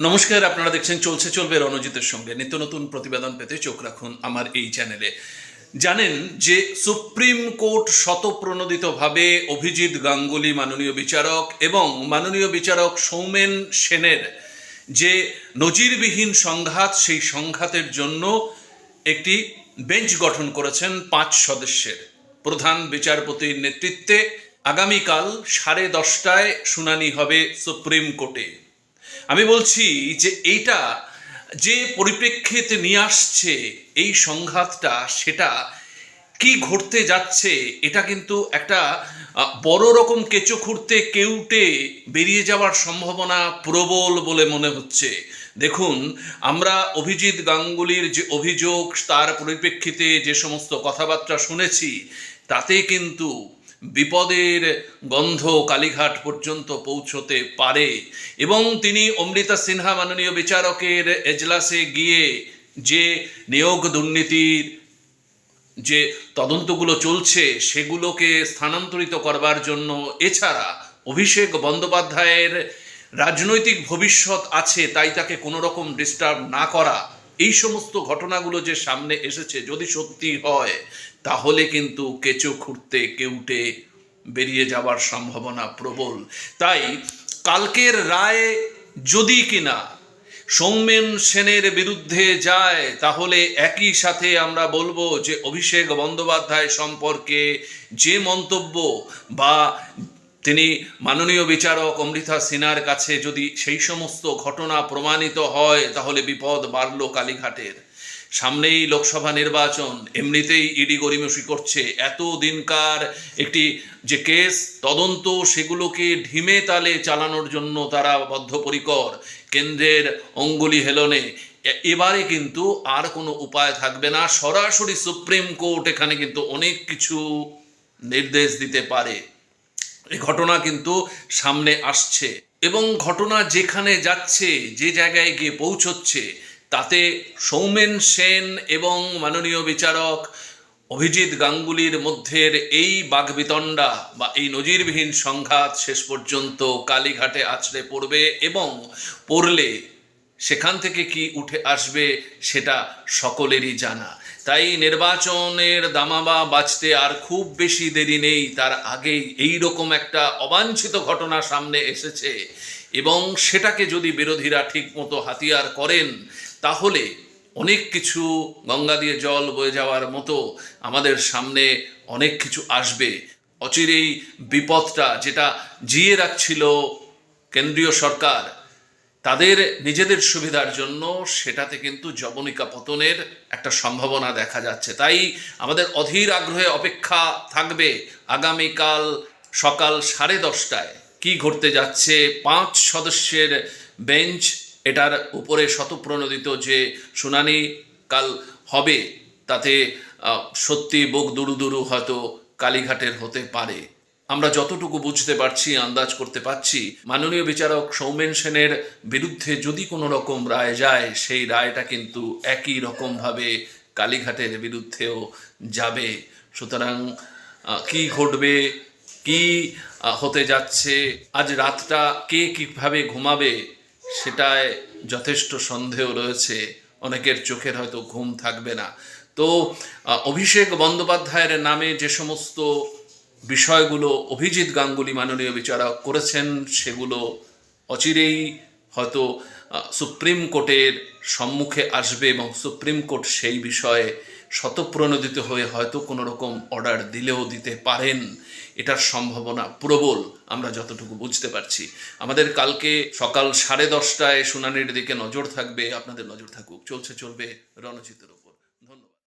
নমস্কার, আপনারা দেখছেন চলছে, চলবে রণজিতের সঙ্গে। নিত্য নতুন প্রতিবেদন পেতে চোখ রাখুন আমার এই চ্যানেলে। জানেন যে সুপ্রিম কোর্ট শতপ্রণোদিতভাবে অভিজিৎ গাঙ্গুলি, মাননীয় বিচারক এবং মাননীয় বিচারক সৌমেন সেনের যে নজিরবিহীন সংঘাত, সেই সংঘাতের জন্য একটি বেঞ্চ গঠন করেছেন পাঁচ সদস্যের। প্রধান বিচারপতির নেতৃত্বে আগামীকাল সাড়ে দশটায় শুনানি হবে সুপ্রিম কোর্টে। আমি বলছি যে এইটা যে পরিপ্রেক্ষিতে নিয়ে আসছে এই সংঘাতটা, সেটা কি ঘটতে যাচ্ছে, এটা কিন্তু একটা বড় রকম কেঁচো খুঁড়তে, কেউটে বেরিয়ে যাওয়ার সম্ভাবনা প্রবল বলে মনে হচ্ছে। দেখুন, আমরা অভিজিৎ গাঙ্গুলির যে অভিযোগ, তার পরিপ্রেক্ষিতে যে সমস্ত কথাবার্তা শুনেছি, তাতে কিন্তু বিপদের গন্ধ কালীঘাট পর্যন্ত পৌঁছতে পারে। এবং তিনি অমৃতা সিনহা মাননীয় বিচারকের এজলাসে গিয়ে যে নিয়োগ দুর্নীতির যে তদন্তগুলো চলছে, সেগুলোকে স্থানান্তরিত করবার জন্য এছাড়া অভিষেক বন্দ্যোপাধ্যায়ের রাজনৈতিক ভবিষ্যৎ আছে, তাই তাকে কোনো রকম ডিস্টার্ব না করা। এই সমস্ত ঘটনাগুলো যে সামনে এসেছে, যদি সত্যি হয়, তাহলে কিন্তু কেঁচো খুঁড়তে, কেউটে বেরিয়ে যাওয়ার সম্ভাবনা প্রবল। তাই কালকের রায় যদি কিনা সৌমেন সেনের বিরুদ্ধে যায়, তাহলে একই সাথে আমরা বলব যে অভিষেক বন্দ্যোপাধ্যায় সম্পর্কে যে মন্তব্য বা তিনি মাননীয় বিচারক অমৃতা সিনার কাছে যদি সেই সমস্ত ঘটনা প্রমাণিত হয়, তাহলে বিপদ বাড়ল কালীঘাটের। সামনেই লোকসভা নির্বাচন, এমনিতেই ইডি গরিমসি করছে। এত দিনকার একটি যে কেস, তদন্ত সেগুলোকে ঢিমে তালে চালানোর জন্য তারা বদ্ধপরিকর। কেন্দ্রের অঙ্গুলি হেলনে। এবারে কিন্তু আর কোনো উপায় থাকবে না। সরাসরি সুপ্রিম কোর্ট এখানে কিন্তু অনেক কিছু নির্দেশ দিতে পারে। এই ঘটনা কিন্তু সামনে আসছে এবং ঘটনা যেখানে যাচ্ছে, যে জায়গায় গিয়ে পৌঁছচ্ছে, তাতে সৌমেন সেন এবং মাননীয় বিচারক অভিজিৎ গাঙ্গুলির মধ্যের এই বাঘবিতণ্ডা বা এই নজিরবিহীন সংঘাত শেষ পর্যন্ত কালীঘাটে আছড়ে পড়বে এবং পড়লে সেখান থেকে কি উঠে আসবে সেটা সকলেরই জানা। তাই নির্বাচনের দামাবা বাঁচতে আর খুব বেশি দেরি নেই, তার আগেই এই রকম একটা অবাঞ্ছিত ঘটনা সামনে এসেছে। এবং সেটাকে যদি বিরোধীরা ঠিকমতো হাতিয়ার করেন, তাহলে অনেক কিছু গঙ্গা দিয়ে জল বয়ে যাওয়ার মতো আমাদের সামনে অনেক কিছু আসবে। অচিরেই বিপদটা যেটা জিয়ে রাখছিল কেন্দ্রীয় সরকার তাদের নিজেদের সুবিধার জন্য সেটাতে কিন্তু জবনিকা পতনের একটা সম্ভাবনা দেখা যাচ্ছে। তাই আমাদের অধীর আগ্রহে অপেক্ষা থাকবে আগামীকাল সকাল সাড়ে দশটায়। কি ঘটতে যাচ্ছে? পাঁচ সদস্যের বেঞ্চ এটার উপরে শতপ্রণোদিত যে শুনানি কাল হবে, তাতে সত্যি বুক দুরু দুরু হয়তো কালীঘাটের হতে পারে। আমরা যতটুকু বুঝতে পারছি, আন্দাজ করতে পারছি, মাননীয় বিচারক সৌমেন সেনের বিরুদ্ধে যদি কোনো রকম রায় যায়, সেই রায়টা কিন্তু একই রকমভাবে কালীঘাটের বিরুদ্ধেও যাবে। সুতরাং কি ঘটবে, কি হতে যাচ্ছে, আজ রাতটা কে কীভাবে ঘুমাবে, সেটায় যথেষ্ট সন্দেহ রয়েছে। অনেকের চোখের হয়তো ঘুম থাকবে না। তো অভিষেক বন্দ্যোপাধ্যায়ের নামে যে সমস্ত বিষয়গুলো অভিজিৎ গাঙ্গুলি মাননীয় বিচারক করেছেন, সেগুলো অচিরেই হয়তো সুপ্রিম কোর্টের সম্মুখে আসবে এবং সুপ্রিম কোর্ট সেই বিষয়ে শতপ্রণোদিত হয়ে হয়তো কোনো রকম অর্ডার দিলেও দিতে পারেন। এটার সম্ভাবনা প্রবল, আমরা যতটুকু বুঝতে পারছি। আমাদের কালকে সকাল সাড়ে দশটায় শুনানির দিকে নজর থাকবে, আপনাদের নজর থাকুক, চলছে, চলবে রণজিতের উপর।